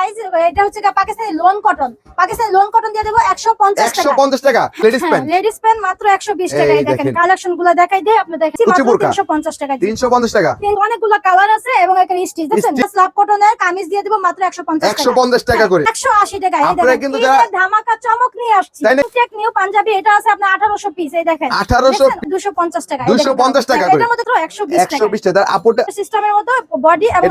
Size এটা হচ্ছে Pakistani lawn cotton Pakistani lawn cotton দিয়ে দেবো একশো পঞ্চাশ একশো টাকা পঞ্চাশ টাকা লেডিস প্যান্ট লেডিস প্যান্ট মাত্র একশো বিশ টাকা। এই এই দেখেন। কালেকশনগুলো দেখাই দিয়ে আপনি দেখেন তিনশো পঞ্চাশ টাকা তিনশো পঞ্চাশ টাকা। অনেকগুলো কালার আছে এবং এখানে স্টিচ দেখছেন? স্লাব কটনের কামিজ দিয়ে দিব মাত্র একশো পঞ্চাশ একশো পঞ্চাশ টাকা করে। একশো আশি টাকা। এই দেখেন ধামাকা চমক নিয়ে আসছি? টেক নিউ পাঞ্জাবি এটা আছে আপনার আঠারোশো পিস এই দেখেন। আঠারোশো দুশো পঞ্চাশ টাকা। 250 টাকা এটার মধ্যে একশো বিশ একশো টাকা। বিশ টাকা আপুটা সিস্টেমের মতো বডি এবং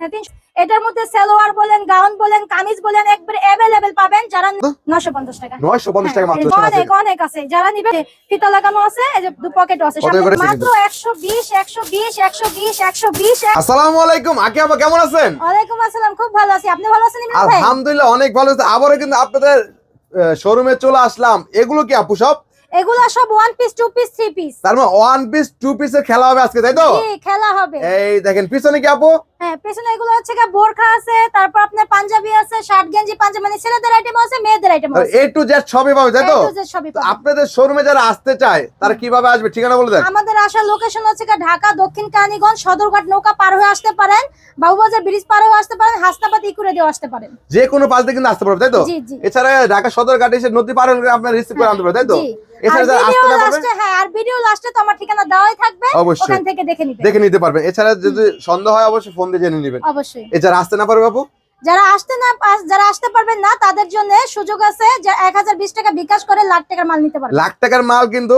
এটা কত? সালোয়ার হ্যাঁ, 300 এটার মধ্যে সালোয়ার বলেন গাউন বলেন কামিজ বলেন একবারে অ্যাভেলেবেল পাবেন যারা নশো পঞ্চাশ টাকা। নয়শো পঞ্চাশ টাকা মাত্র হ্যাঁ, অনেক অনেক আছে। যারা নিবে ফিতা লাগানো আছে এই যে দু পকেটও আছে। মাত্র একশো বিশ একশো বিশ একশো বিশ একশো বিশ আসসালামু আলাইকুম আকি আপা কেমন আছেন? ওয়ালাইকুম আসসালাম খুব ভালো আছি। আপনি ভালো আছেন ইমরান ভাই? আলহামদুলিল্লাহ অনেক ভালো আছে। আবারও কিন্তু আপনাদের শোরুমে চলে আসলাম। এগুলো কি আপু সব? এগুলা সব one piece two piece three piece তার মানে ওয়ান পিস টু পিসের খেলা হবে আজকে তাই তো? খেলা হবে। এই দেখেন পিছনে কি আপু? হ্যাঁ পেছনে এগুলো হচ্ছে গিয়ে বোরখা আছে তারপর আপনার পাঞ্জাবি আছে শার্ট গেঞ্জি পাঞ্জাবি মানে ছেলেদের আইটেম আছে মেয়েদের আইটেম আছে। এ টু জেড সবই পাবে তাই তো। আপনাদের শোরুমে যারা আসতে চায় তারা কীভাবে আসবে? ঠিকানা বলে দেন। আমাদের আসার লোকেশন হচ্ছে গিয়ে ঢাকা দক্ষিণ কারানীগঞ্জ সদরঘাট নৌকা পার হয়ে আসতে পারেন বাবুবাজার ব্রিজ পার হয়ে আসতে পারেন হাসনাবাদ ইকুরে দিয়ে আসতে পারেন। যে কোনো পাশ দিয়ে কিন্তু আসতে পারবে তাই তো। এছাড়া ঢাকা সদর ঘাটে এসে নদী পার হলে আপনার রিসিভ করে আনতে পারবে তাই তো? পারবে হ্যাঁ আর ভিডিও লাস্টে তো আমার ঠিকানা দেওয়াই থাকবে ওখান থেকে দেখে নিতে পারবেন। এছাড়া যদি সন্দেহ হয় অবশ্যই ফোন দিয়ে জেনে নেবেন। অবশ্যই। এছাড়া আসতে না পারবে আপু যারা আসতে না যারা আসতে পারবেন না তাদের জন্য সুযোগ আছে যে এক হাজার বিশ টাকা বিকাশ করে লাখ টাকার মাল নিতে পারবে লাখ টাকার মাল কিন্তু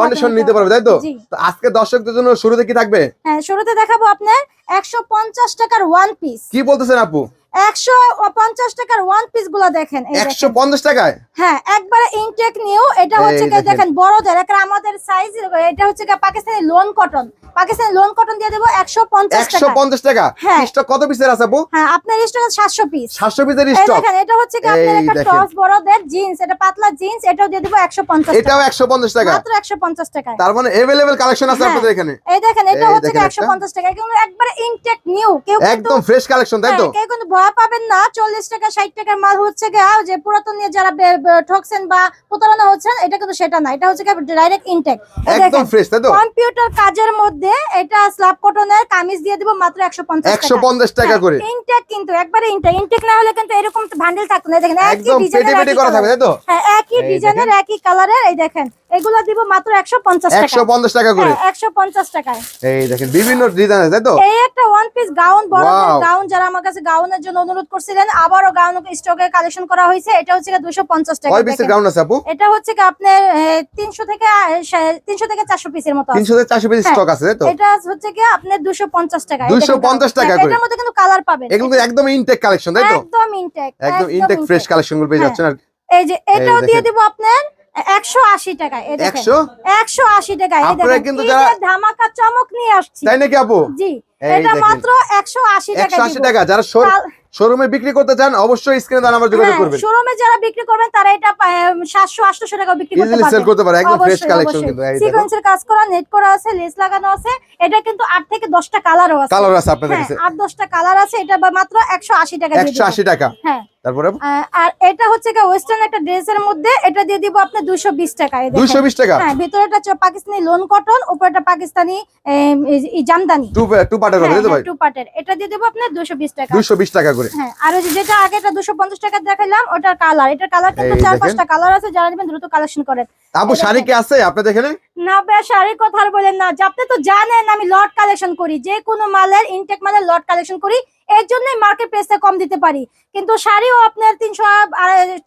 কন্ডিশন নিতে পারবে তাই তো? তো আজকে দর্শকদের জন্য শুরুতে কি থাকবে? হ্যাঁ শুরুতে দেখাবো আপনার একশো পঞ্চাশ টাকার ওয়ান পিস কি বলতেছেন আপু? একশো পঞ্চাশ টাকার ওয়ান পিসগুলো দেখেন এই একশো দেখেন। পঞ্চাশ টাকায়? হ্যাঁ একবারে ইনটেক নিউ এটা হচ্ছে দেখেন। বড়দের আমাদের সাইজ এটা হচ্ছে Pakistani lawn cotton Pakistani lawn cotton দিয়ে দেবো একশো পঞ্চাশ একশো টাকা পঞ্চাশ টাকা? হ্যাঁ। স্টক কত পিসের আছে হ্যাঁ আপনার স্টক সাতশো পিস সাতশো পিসের স্টক এটা হচ্ছে কি আপনার একটা টস বড়দের জিন্স এটা পাতলা জিন্স এটাও দিয়ে দেবো একশো পঞ্চাশ এটাও একশো পঞ্চাশ টাকা? মাত্র একশো পঞ্চাশ টাকায়। তার মানে এভেলেবেল কালেকশন আছে হ্যাঁ। আপনাদের এখানে? এই দেখেন এটা হচ্ছে একশো পঞ্চাশ টাকা। কিন্তু একবারে ইনটেক নিউ কেউ একদম ফ্রেশ কালেকশন তাই তো? কেউ কিন্তু ভয় পাবেন না। চল্লিশ টাকা ষাট টাকার মাল হচ্ছে গিয়ে যে পুরাতন নিয়ে যারা ঠকছেন বা প্রতারণা হচ্ছেন এটা কিন্তু সেটা না। এটা হচ্ছে ডাইরেক্ট ইনটেক একদম ফ্রেশ তাই তো? কম্পিউটার কাজের মধ্যে এটা স্ল্যাব কটনের কামিজ দিয়ে দিব মাত্র একশো পঞ্চাশ একশো পঞ্চাশ টাকা করে। ইনটেক কিন্তু একবারে ইনটেক ইনটেক না হলে কিন্তু এরকম ভান্ডেল থাকতো না। দেখেন একই ডিজাইনের একই তো? হ্যাঁ ডিজাইনের একই কালারের এই দেখেন। এগুলো দিব মাত্র একশো পঞ্চাশ একশো টাকা পঞ্চাশ টাকা করে একশো পঞ্চাশ টাকায় এই দেখেন বিভিন্ন ডিজাইন আছে তাই তো এই একটা ওয়ান পিস গাউন বড় গাউন যারা আমার কাছে গাউনের জন্য অনুরোধ করছিলেন আবারও গাউন স্টকে কালেকশন করা হয়েছে এটা হচ্ছে দুশো পঞ্চাশ টাকা কয় পিসের। গ্রাউন্ড আছে আপু এটা হচ্ছে কি আপনার তিনশো থেকে তিনশো থেকে চারশো পিসের মতো আছে। তিনশো থেকে চারশো পিস হ্যাঁ। স্টক আছে তাই তো এটা হচ্ছে কি আপনার দুশো পঞ্চাশ টাকা 250 টাকা করে। এটার মধ্যে কিন্তু কালার পাবেন এগুলো একদম ইনটেক কালেকশন তাই তো একদম ইনটেক একদম ইনটেক ফ্রেশ কালেকশনগুলো পেয়ে হ্যাঁ। যাচ্ছেন আর এই যে এটাও দিয়ে। দিব আপনার একশো আশি টাকায় এই দেখেন। 100? একশো আশি টাকায় এই আপনারা দেখেন। কিন্তু কি যারা- যে ধামাকা চমক নিয়ে আসছি। তাই নাকি আপু? জি এটা মাত্র একশো আশি টাকা একশো আশি টাকা। যারা শোরুমে বিক্রি করতে চান অবশ্যই স্ক্রিনে দান আমার যোগাযোগ করবেন। শোরুমে যারা বিক্রি করবেন তারা এটা সাতশো আটশো টাকা বিক্রি করতে ইজিলি সেল করতে পারে। একদম ফ্রেশ কালেকশন কিন্তু। এই সিকোয়েন্সের কাজ করা নেট করা আছে লেস লাগানো আছে। এটা কিন্তু আট থেকে দশটা কালারও আছে। কালার আছে আপনাদের হ্যাঁ কাছে। আট দশটা কালার আছে। এটা মাত্র একশো আশি টাকা দিয়ে একশো দিবো। আশি টাকা। হ্যাঁ। তারপরে? আর এটা হচ্ছে কি ওয়েস্টার্ন একটা ড্রেসের মধ্যে এটা দিয়ে দিব আপনি টাকা টাকা? হ্যাঁ ভিতরেটা পাকিস্তানি লোন কটন উপরেটা পাকিস্তানি এম, এই- এই জামদানি। টু টু পার্টের হবে তো ভাই টু পার্টের এটা দিয়ে দেবো আপনার দুশো টাকা। দুইশো বিশ টাকা করে। হ্যাঁ আর ওই যে যেটা আগে এটা দুশো পঞ্চাশ টাকা দেখালাম ওটার কালার এটার কালার কিন্তু চার পাঁচটা কালার আছে যারা নেবেন দ্রুত কালেকশন করেন। আপু শাড়ি কি আছে আপনাদের এখানে? না শাড়ির কথা আর বলেন না। আপনি তো জানেন আমি লট কালেকশন করি। যে কোনো মালের ইনটেক মালের লট কালেকশন করি। এর জন্যই মার্কেট প্রাইসটা কম দিতে পারি। কিন্তু শাড়িও আপনার তিনশো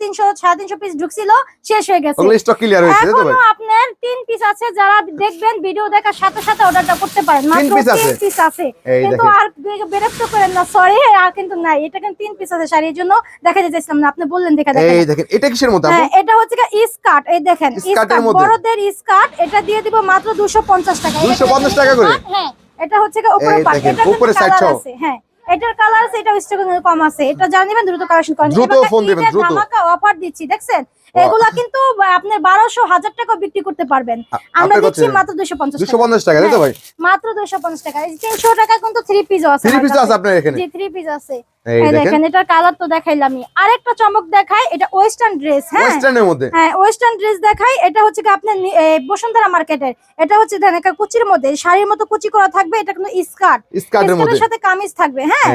তিনশো সাড়ে তিনশো পিস ঢুকছিল শেষ হয়ে গেছে। ওগুলো স্টক ক্লিয়ার হয়েছে তো ভাই? এখনও আপনার তিন পিস আছে যারা দেখবেন ভিডিও দেখার সাথে সাথে অর্ডারটা করতে পারেন। মাত্র তিন পিস আছে। এই কিন্তু আর বিরক্ত করেন না সরি আর কিন্তু নাই। এটা কিন্তু তিন পিস আছে শাড়ির জন্য। দেখা যেতেছিলাম না আপনি বললেন দেখা এই দেখেন এটা কিসের আপু হ্যাঁ এটা হচ্ছে স্কার্ট এই দেখেন স্কার্টের মধ্যে? বড়দের স্কার্ট এটা দিয়ে দিব মাত্র 250 টাকা। 250 টাকা করে? হ্যাঁ এটা হচ্ছে কি উপরে উপরে সাইড হ্যাঁ। এটার কালার আছে এটা স্টক কম আছে। এটা জানিবেন দ্রুত কালেকশন করেন। দ্রুত ফোন দিবেন, দ্রুত। ধামাকা অফার দিচ্ছি দেখছেন? এগুলা কিন্তু আপনার বারোশো হাজার টাকা বিক্রি করতে পারবেন। আমরা দিচ্ছি মাত্র দুশো পঞ্চাশ দুশো পঞ্চাশ টাকা তাই তো ভাই? মাত্র দুশো পঞ্চাশ টাকা। তিনশো টাকা কিন্তু থ্রি পিসও আছে থ্রি পিস আছে আপনার এখানে? থ্রি পিস আছে। এই এই দেখেন। দেখেন এটার কালার তো দেখাইলামই আরেকটা চমক দেখাই এটা ওয়েস্টার্ন ড্রেস হ্যাঁ। ওয়েস্টার্নের মধ্যে? হ্যাঁ ওয়েস্টার্ন ড্রেস দেখাই এটা হচ্ছে কি আপনার বসুন্ধরা মার্কেটের। এটা হচ্ছে দেখেন একটা কুচির মধ্যে শাড়ির মতো কুচি করা থাকবে এটা কিন্তু স্কার্ট স্কার্টের মধ্যে? সাথে কামিজ থাকবে হ্যাঁ।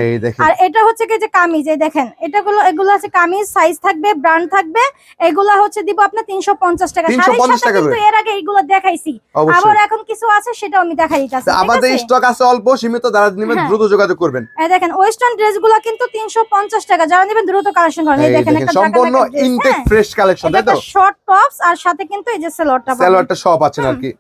আর এটা হচ্ছে কি যে কামিজ এই দেখেন এটাগুলো এগুলো আছে কামিজ সাইজ থাকবে ব্র্যান্ড থাকবে এগুলা হচ্ছে দিব আপনার তিনশো পঞ্চাশ টাকা। 350 টাকা কিন্তু এর আগে এগুলো দেখাইছি। আবার এখন কিছু আছে সেটাও আমি দেখাই দিতেছি আমাদের স্টক আছে? অল্প সীমিত যারা নেবেন হ্যাঁ। দ্রুত যোগাযোগ করবেন। এই দেখেন ওয়েস্টার্ন ড্রেসগুলো কিন্তু তিনশো পঞ্চাশ টাকা যারা নেবেন দ্রুত কালেকশন করেন। এই দেখেন একটা সম্পূর্ণ ইনটেক ফ্রেশ কালেকশন তাই তো? শর্ট টপস আর সাথে কিন্তু এই যে সেলোয়ারটা পাবেন। সালোয়ারটা সব পাচ্ছেন আর কি।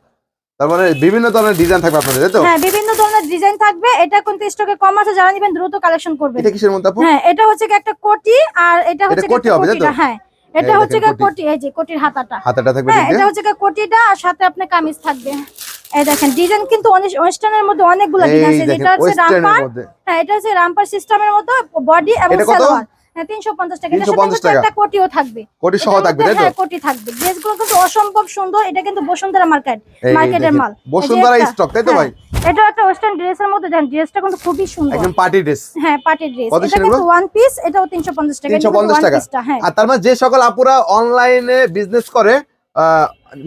তারপরে বিভিন্ন ধরনের ডিজাইন থাকবে আপনাদের তাই তো? হ্যাঁ বিভিন্ন ধরনের ডিজাইন থাকবে। এটা কিন্তু স্টকে কম আছে যারা নেবেন দ্রুত কালেকশন করবেন। এটা কিসের মধ্যে আপু? হ্যাঁ এটা হচ্ছে একটা কোটি আর এটা হচ্ছে কোটি হবে, তাই তো? হ্যাঁ। এটা হচ্ছে কোটি। এই যে কোটির হাতাটা। হাতাটা থাকবে হ্যাঁ এটা হচ্ছে কোটিটা আর সাথে আপনার কামিজ থাকবে। এই দেখেন ডিজাইন কিন্তু ওয়েস্টার্নের মধ্যে অনেকগুলো ডিজাইন আছে। যেটা হচ্ছে রামপার হ্যাঁ এটা হচ্ছে রামপার সিস্টেমের মতো বডি এবং সালোয়ার। 350 টাকা। এটার সাথে 350 কিন্তু টাকা। একটা কোটিও থাকবে। কোটি সহ থাকবে তাই তো? হ্যাঁ কোটি থাকবে। ড্রেসগুলো কিন্তু অসম্ভব সুন্দর। এটা কিন্তু বসুন্ধরা মার্কেট এই মার্কেটের মাল। বসুন্ধরা যে স্টক তাই তো হ্যাঁ, ভাই? এটা একটা ওয়েস্টার্ন ড্রেসের মধ্যে। ড্রেসটা কিন্তু খুবই সুন্দর। একদম পার্টি ড্রেস হ্যাঁ পার্টি ড্রেস এটা কিন্তু ওয়ান পিস এটাও 350 টাকা। এটা কিন্তু 350 টাকা। piece হ্যাঁ। আর তার মানে যে সকল আপুরা অনলাইনে বিজনেস করে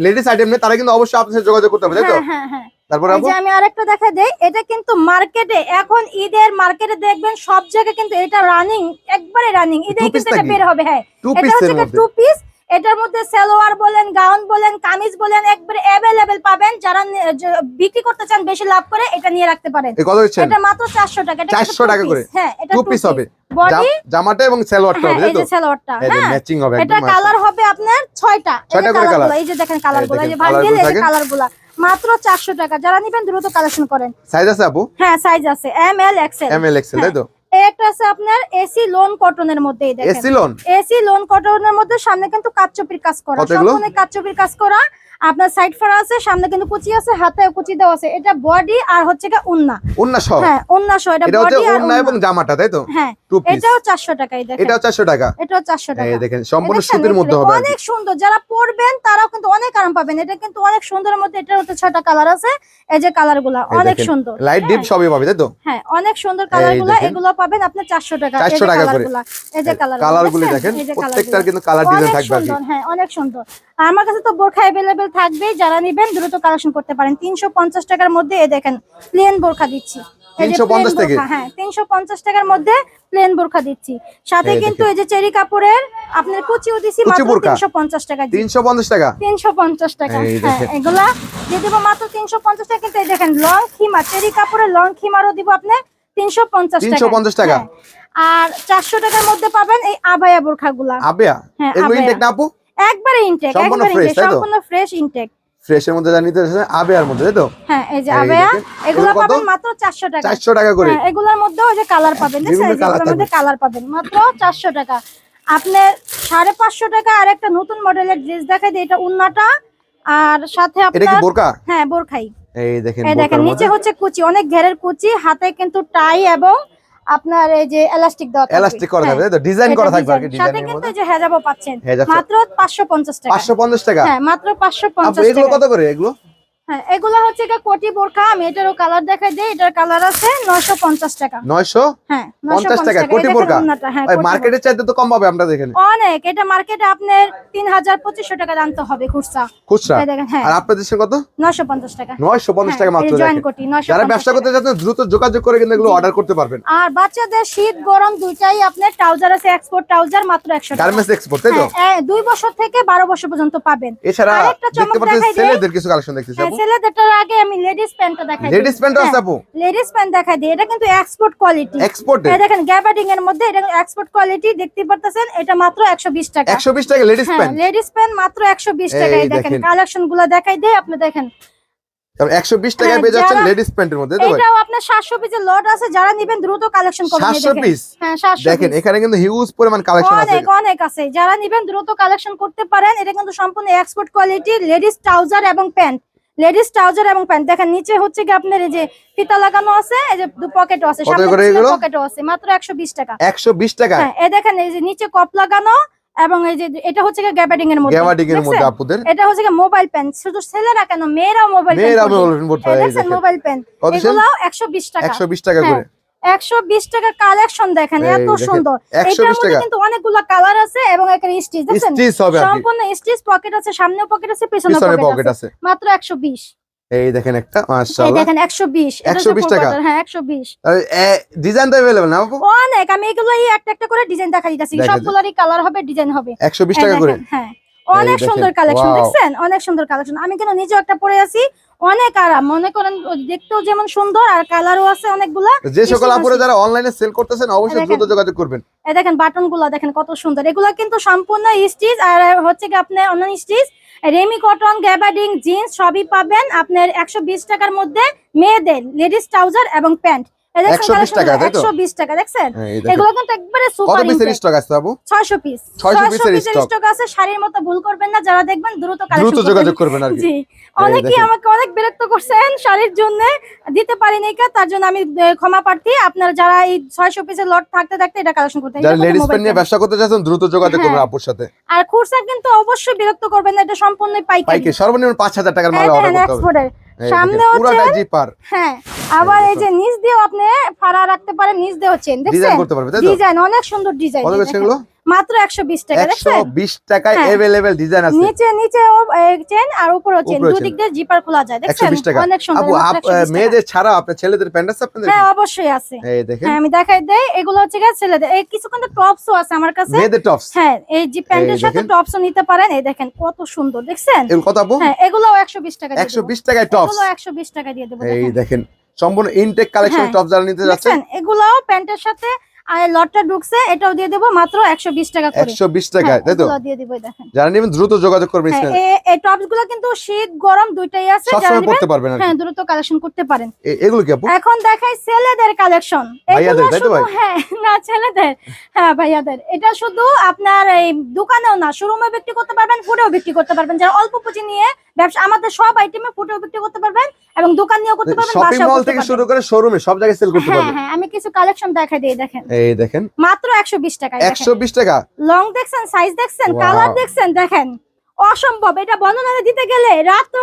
লেডিস আইটেম নিয়ে তারা কিন্তু অবশ্যই আপনার সাথে যোগাযোগ করতে হবে তাই তো? হ্যাঁ হ্যাঁ হ্যাঁ। তারপরে এই যে আমি আরেকটা দেখা দেই এটা কিন্তু মার্কেটে এখন ঈদের মার্কেটে দেখবেন সব জায়গায় কিন্তু এটা রানিং একবারে রানিং ঈদে কিন্তু এটা বের হবে হ্যাঁ। এটা হচ্ছে টু পিস এটার মধ্যে সালোয়ার বলেন গাউন বলেন কামিজ বলেন একবারে অ্যাভেলেবেল পাবেন। যারা বিক্রি করতে চান বেশি লাভ করে এটা নিয়ে রাখতে পারেন। এটা মাত্র 400 টাকা এটা 400 টাকা করে। হ্যাঁ এটা টু পিস হবে। বডি জামাটা এবং সালোয়ারটা হ্যাঁ হবে তাই এই যে সালোয়ারটা হ্যাঁ। ম্যাচিং হবে এটা কালার হবে আপনার ছয়টা। এই যে কালারগুলো, এই যে দেখেন কালারগুলো এই যে ভান্ডেল এই। কালারগুলো মাত্র 400 টাকা। যারা নেবেন দ্রুত কালেকশন করেন। সাইজ আছে আপু? হ্যাঁ সাইজ আছে। M L XL M L XL তাই তো? আছে আপনার এসি লোন কটনের মধ্যে এসি লোন? এসি লোন কটনের মধ্যে সামনে কিন্তু কাচ্চপির কাজ করা? সম্পূর্ণ কাচ্চপির কাজ করা। আপনার সাইড ফাড়া আছে সামনে কিন্তু কুচি আছে হাতে কুচি দেওয়া আছে। এটা বডি আর হচ্ছে কি উন্না। উন্না সহ? হ্যাঁ উন্না সহ এটা বডি আর উন্না এবং জামাটা তাই তো? হ্যাঁ এটাও 400 টাকাই দেখেন। এটাও চারশো টাকা? এটাও 400 টাকা। এই দেখেন সম্পূর্ণ সুতির মধ্যে হবে অনেক সুন্দর। যারা পরবেন তারাও কিন্তু অনেক আরাম পাবেন। এটা কিন্তু অনেক সুন্দরের মধ্যে এটার হচ্ছে ছয়টা কালার আছে। এই যে কালারগুলা অনেক সুন্দর। লাইট ডিপ হ্যাঁ, সবই পাবে তাই তো? হ্যাঁ অনেক সুন্দর কালারগুলা দেখেন। এগুলো পাবেন আপনি চারশো টাকা। এই 400 টাকা করে। কালারগুলা, এই যে কালার কালার গুলি দেখেন প্রত্যেকটার কিন্তু কালার ডিজাইন থাকবে হ্যাঁ অনেক সুন্দর। আমার কাছে তো বোরখা অ্যাভেলেবেল থাকবে যারা নেবেন দ্রুত কালেকশন করতে পারেন। তিনশো পঞ্চাশ টাকার মধ্যে এই দেখেন প্লেন বোরখা দিচ্ছি। এই যে 350 plain থেকে? বোরখা, হ্যাঁ তিনশো পঞ্চাশ টাকার মধ্যে প্লেন বোরখা দিচ্ছি। সাথে কিন্তু এই যে চেরি কাপড়ের আপনার কুচিও দিচ্ছি মাত্র তিনশো পঞ্চাশ টাকা তিনশো পঞ্চাশ টাকা? তিনশো পঞ্চাশ টাকা হ্যাঁ এগুলা দিয়ে দিব মাত্র তিনশো পঞ্চাশ টাকা কিন্তু এই দেখেন লং খিমা চেরি কাপড়ের লং খিমারও দিব আপনি তিনশো পঞ্চাশ টাকা। 350 টাকা। হ্যাঁ। আর চারশো টাকার মধ্যে পাবেন এই আবায়া বোরখা গুলা আবেয়া। হ্যাঁ, আপু? একবারে ইনটেক একবারে ইনটেক সম্পূর্ণ ফ্রেশ ইনটেক ফ্রেশের মধ্যে জানিতে আবেয়ার মধ্যে তাই তো? হ্যাঁ এই যে আবায়া এগুলো পাবেন মাত্র চারশো টাকা। চারশো টাকা করে। হ্যাঁ এগুলোর মধ্যে ওই যে কালার পাবেন এগুলোর মধ্যে কালার পাবেন মাত্র চারশো টাকা। আপনার সাড়ে পাঁচশো টাকা আর একটা নতুন মডেলের ড্রেস দেখাই দিই এটা উন্নাটা আর সাথে আপনার এটা কি বোরকা? হ্যাঁ বোরখাই। এই দেখেন এই দেখেন নিচে হচ্ছে কুচি অনেক ঘেরের কুচি হাতে কিন্তু টাই এবং আপনার এই যে এলাস্টিক দেওয়া এলাস্টিক করা থাকবে তো? ডিজাইন করা থাকবে আর কি ডিজাইন সাথে ডিজাইনের কিন্তু মধ্যে? এই যে হেজাবও পাচ্ছেন। মাত্র পাঁচশো পঞ্চাশ টাকা। পাঁচশো পঞ্চাশ টাকা? হ্যাঁ মাত্র পাঁচশো আপু পঞ্চাশ এগুলো কত করে এগুলো? হ্যাঁ এগুলো হচ্ছে কোটি বোরখা। আমি এটারও কালার দেখাই দিই এটার কালার আছে নয়শো পঞ্চাশ টাকা। নয়শো? হ্যাঁ পঞ্চাশ টাকা কোটি বোরকা হ্যাঁ মার্কেটের চাইতে তো কম পাবে আমরা এখানে অনেক এটা মার্কেটে আপনার টাকা আনতে হবে খুচরা। খুচরা? দেখেন হ্যাঁ। আর আপনাদের দেশে কত? নয়শো পঞ্চাশ টাকা। নয়শো পঞ্চাশ টাকা মাত্র জয়েন কোটি যারা ব্যবসা করতে চাচ্ছেন দ্রুত যোগাযোগ করে কিন্তু এগুলো অর্ডার করতে পারবেন। আর বাচ্চাদের শীত গরম দুইটাই আপনার ট্রাউজার আছে এক্সপোর্ট ট্রাউজার মাত্র একশো টাকা। গার্মেন্টস এক্সপোর্ট তাই তো? হ্যাঁ, এ, দুই বছর থেকে বারো বছর পর্যন্ত পাবেন। এছাড়া দেখতে পাচ্ছেন। ছেলেদের কিছু কালেকশন দেখতেছি। হ্যাঁ, ছেলেদেরটার আগে আমি লেডিস প্যান্টটা দেখাই লেডিস প্যান্ট আছে আপু। লেডিস প্যান্ট দেখাই দিই। এটা কিন্তু এক্সপোর্ট কোয়ালিটি এক্সপোর্ট এই দেখেন গ্যাবার্ডিং এর মধ্যে এটা এক্সপোর্ট কোয়ালিটি দেখতে পারতেছেন এটা মাত্র 120 টাকা। একশো বিশ টাকা লেডিস হ্যাঁ প্যান্ট। লেডিস প্যান্ট মাত্র 120 টাকা এই এই দেখেন। কালেকশনগুলো দেখাই দেই আপনি দেখেন। একশো বিশ টাকায় হ্যাঁ, পেয়ে যাচ্ছেন যারা- লেডিস প্যান্টের মধ্যে এটাও আপনার 700 পিসের লট আছে যারা নেবেন দ্রুত কালেকশন করবেন এই 700 পিস? হ্যাঁ 700 দেখেন এখানে কিন্তু হিউজ পরিমাণ কালেকশন আছে। অনেক অনেক আছে। যারা নেবেন দ্রুত কালেকশন করতে পারেন এটা কিন্তু সম্পূর্ণ এক্সপোর্ট কোয়ালিটি লেডিস ট্রাউজার এবং প্যান্ট লেডিস ট্রাউজার এবং প্যান্ট। দেখেন নিচে হচ্ছে কি আপনার এই যে ফিতা লাগানো আছে এই যে দু পকেটও আছে সামনে? পকেটও আছে মাত্র 120 টাকা। একশো বিশ টাকা? হ্যাঁ এই দেখেন এই যে নিচে কপ লাগানো এবং এই যে এটা হচ্ছে গ্যাবার্ডিং এর মধ্যে। গ্যাবার্ডিং এর মধ্যে? আপুদের? এটা হচ্ছে কি মোবাইল পেন শুধু ছেলেরা কেন? মেয়েরাও মোবাইল পেন মেয়েরা বলবেন বলতে এই দেখেন। মোবাইল পেন এগুলো 120 টাকা। একশো বিশ টাকা হ্যাঁ, করে। একশো বিশ টাকার কালেকশন দেখেন এই এত দেখেন, সুন্দর একশো এটার বিশ মধ্যে টাকা কিন্তু অনেকগুলো কালার আছে এবং একটা স্টিচ দেখছেন স্টিচ হবে আর কি সম্পূর্ণ স্টিচ পকেট আছে সামনেও পকেট আছে পেছনে পিছনে পকেট পকেট আছে আছে মাত্র একশো বিশ এই দেখেন একটা এই মাশাআল্লাহ দেখেন একশো বিশ 120 টাকা? হ্যাঁ একশো বিশ ডিজাইন তো अवेलेबल না আপু অনেক আমি এগুলো একটা একটা করে ডিজাইন দেখা দিতেছি দেখা যায়। সবগুলোরই কালার হবে ডিজাইন হবে 120 এই টাকা করে দেখেন, হ্যাঁ অনেক সুন্দর কালেকশন. দেখছেন? অনেক সুন্দর কালেকশন আমি কিন্তু নিজেও একটা পরে আছি। অনেক আরাম মনে করেন দেখতেও যেমন সুন্দর আর কালারও আছে অনেকগুলা। যে সকল আপুরা যারা অনলাইনে সেল করতেছেন অবশ্যই। দ্রুত যোগাযোগ করবেন। এই দেখেন বাটনগুলা দেখেন কত সুন্দর। এগুলা কিন্তু সম্পূর্ণ স্টিচ আর হচ্ছে কি আপনার অন্যান্য স্টিচ রেমি কটন গ্যাবার্ডিং জিন্স সবই পাবেন আপনার একশো বিশ টাকার মধ্যে মেয়েদের লেডিস ট্রাউজার এবং প্যান্ট 120 টাকা, তাই তো? একশো বিশ টাকা দেখছেন? হ্যাঁ, এই দেখেন। এগুলো কিন্তু একবারে কত পিসের স্টক আছে আপু ছয়শো পিস 600 পিসের পিসের স্টক আছে শাড়ির মতো ভুল করবেন না যারা দেখবেন দ্রুত দ্রুত যোগাযোগ করবেন আর কি। অনেকেই আমাকে অনেক বিরক্ত করছেন শাড়ির জন্য দিতে পারিনি কা তার জন্য আমি ক্ষমা প্রার্থী। আপনারা যারা এই ছয়শো পিসের লট থাকতে থাকতে এটা কালেকশন করতে যারা লেডিস পেন নিয়ে ব্যবসা করতে চাচ্ছেন দ্রুত যোগাযোগ করবেন হ্যাঁ। আপুর সাথে। আর খুরসা কিন্তু অবশ্যই বিরক্ত করবেন না এটা সম্পূর্ণ পাইকারি। পাইকে সর্বনিম্ন 5000 টাকার মাল এই অর্ডার করতে হবে। এক্সপোর্টের এই সামনে হচ্ছে জিপার হ্যাঁ আবার এই যে নিচ দিয়েও আপনি ফাড়া রাখতে পারেন নিচ দিয়ে হচ্ছেন ডিজাইন দেখছেন? করতে পারবে তাই তো? ডিজাইন অনেক সুন্দর ডিজাইন কত সেগুলো মাত্র একশো বিশ টাকা দেখছেন 120 টাকায় হ্যাঁ। अवेलेबल ডিজাইন আছে নিচে নিচে চেন আর উপরে চেন উপরেও দুদিক দিয়ে জিপার খোলা যায় দেখছেন 120 টাকা অনেক সুন্দর আপু মাত্র আপ 120 টাকা। মেয়েদের ছাড়া আপনার ছেলেদের প্যান্ট আছে আপনাদের হ্যাঁ অবশ্যই আছে এই দেখেন হ্যাঁ আমি দেখাই দেই এগুলো হচ্ছে গিয়ে ছেলেদের এই কিছু কিন্তু টপসও আছে আমার কাছে মেয়েদের টপস হ্যাঁ এই যে প্যান্টের এই সাথে দেখেন। টপসও নিতে পারেন এই দেখেন কত সুন্দর দেখছেন এর কত আপু হ্যাঁ এগুলো একশো বিশ টাকা দিয়ে দেবো। 120 টাকায় টপস এগুলো একশো বিশ টাকা দিয়ে দেবো এই দেখেন। দেখেন সম্পূর্ণ ইনটেক কালেকশন হ্যাঁ। টপ যারা নিতে যাচ্ছেন দেখছেন এগুলাও প্যান্টের সাথে আর লটটা ঢুকছে এটাও দিয়ে দেবো মাত্র একশো বিশ টাকা 120 টাকায় হ্যাঁ, তাই তো? দিয়ে দিবো দেখেন। যারা নেবেন দ্রুত যোগাযোগ করবেন হ্যাঁ, এই টপসগুলো কিন্তু শীত গরম দুইটাই আছে যারা পড়তে পারবেন হ্যাঁ দ্রুত কালেকশন করতে পারেন। এগুলো কি এখন দেখাই ছেলেদের কালেকশন। ভাইয়াদের, তাই তো ভাই? হ্যাঁ না ছেলেদের। হ্যাঁ ভাইয়াদের। এটা শুধু আপনার এই দোকানেও না শোরুমে বিক্রি করতে পারবেন ফুটেও বিক্রি করতে পারবেন। যারা অল্প পুঁজি নিয়ে ব্যবসা আমাদের সব আইটেমে ফুটেও বিক্রি করতে পারবেন এবং দোকান নিয়েও করতে পারবেন শপিং মল থেকে শুরু করে শোরুমে সব জায়গায় সেল করতে হ্যাঁ পারবেন। হ্যাঁ আমি কিছু কালেকশন দেখাই দিই দেখেন। এই দেখেন। মাত্র একশো বিশ টাকা 120 টাকা? লং দেখছেন সাইজ দেখছেন কালার দেখছেন দেখেন। অসম্ভব এটা বর্ণনা দিতে গেলে রাত তো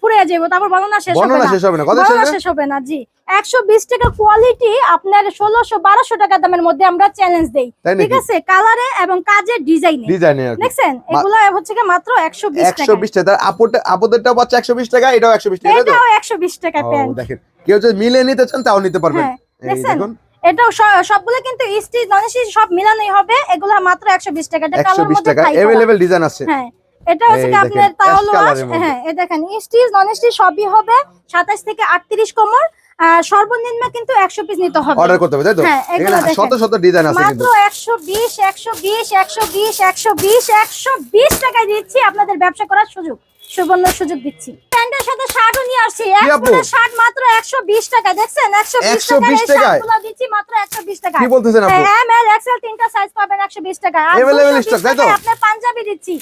ফুরে যাব তারপর বর্ণনা শেষ হবে না। শেষ হবে না। বর্ণনা শেষ হবে? না জি। একশো বিশ টাকা কোয়ালিটি আপনার ষোলোশো বারোশো টাকা দামের মধ্যে আমরা চ্যালেঞ্জ দেই। ঠিক আছে কালারে এবং কাজের ডিজাইনে ডিজাইনে দেখছেন? এগুলো হচ্ছে কি মাত্র একশো বিশ টাকা 120 টাকা। আপুটা আপুদেরটাও পাচ্ছে 120 টাকা এটাও 120 টাকা এটাও একশো বিশ টাকা প্যান্ট। দেখেন। কেউ যদি মিলে নিতে চান তাও নিতে পারবেন। হ্যাঁ দেখুন। এটাও স- সবগুলো কিন্তু স্টিচ নন স্টিচ সব মিলানোই হবে এগুলো মাত্র একশো বিশ টাকা এটা কালার 120 মধ্যে টাকা থাই করা। अवेलेबल ডিজাইন আছে হ্যাঁ এটা হচ্ছে এই কি দেখেন, আপনার তাওয়াল ash ওয়াশ colour-এর মধ্যে। হ্যাঁ এই দেখেন স্টিচ নন স্টিচ সবই হবে সাতাশ থেকে আটত্রিশ কোমর আর সর্বনিম্ন কিন্তু একশো পিস নিতে হবে অর্ডার করতে হবে তাই তো হ্যাঁ, এগুলো এখানে দেখেন। শত শত ডিজাইন আছে মাত্র কিন্তু একশো বিশ একশো বিশ একশো বিশ একশো বিশ একশো বিশ টাকায় দিচ্ছি আপনাদের ব্যবসা করার সুযোগ সুবর্ণ সুযোগ দিচ্ছি প্যান্টের সাথে শার্টও নিয়ে আসছি। আপু? শার্ট মাত্র একশো বিশ টাকা দেখছেন? একশো বিশ 120 টাকায় টাকায়? শার্টগুলো দিচ্ছি মাত্র একশো বিশ টাকা কি বলতেছেন আপু এম এল এক্সেল তিনটা সাইজ পাবেন একশো বিশ টাকা আর Available 220 তাই তো? আপনার পাঞ্জাবি দিচ্ছি।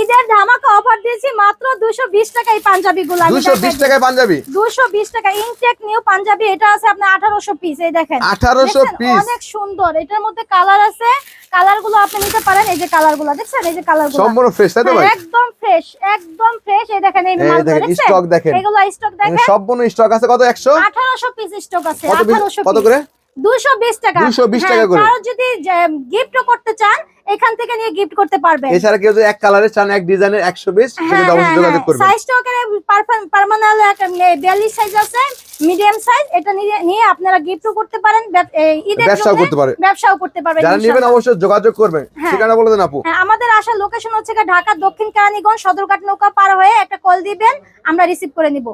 ঈদের ধামাকা অফার দিয়েছি মাত্র দুশো বিশ টাকা এই পাঞ্জাবি গুলো 220 টাকায় পাঞ্জাবি? দুশো বিশ টাকা ইনটেক নিউ পাঞ্জাবি এটা আছে আপনার আঠারোশো পিস এই দেখেন। 1800 পিস অনেক সুন্দর। এটার মধ্যে কালার আছে। কালারগুলো আপনি নিতে পারেন। এই যে কালারগুলো দেখছেন? এই যে কালারগুলো সম্পূর্ণ ফ্রেশ তাই তো ভাই? একদম ফ্রেশ একদম ফ্রেশ এই দেখেন এই মাল দেখেন দেখছেন? স্টক দেখেন। এগুলো স্টক দেখেন। সম্পূর্ণ স্টক আছে। কত? 100 আঠারোশো পিস স্টক আছে। কত piece? আঠারোশো কত করে? টাকা। 220 হ্যাঁ, টাকা করে। যদি গিফট করতে চান এখান থেকে নিয়ে গিফট করতে পারবেন। এছাড়া কেউ যদি এক কালারের চান এক ডিজাইনের 120 সেটা অবশ্যই যোগাযোগ করবেন। সাইজটা ওখানে সাইজ আছে মিডিয়াম সাইজ এটা নিয়ে নিয়ে আপনারা গিফটও করতে পারেন ঈদের ব্যবসাও করতে পারে। ব্যবসাও করতে পারবেন যারা নেবেন অবশ্যই যোগাযোগ করবেন। হ্যাঁ। ঠিকানা বলে দেন আপু। হ্যাঁ, আমাদের আসার লোকেশন হচ্ছে ঢাকা দক্ষিণ কেরানীগঞ্জ সদরঘাট নৌকা পার হয়ে একটা কল দিবেন আমরা রিসিভ করে নিব।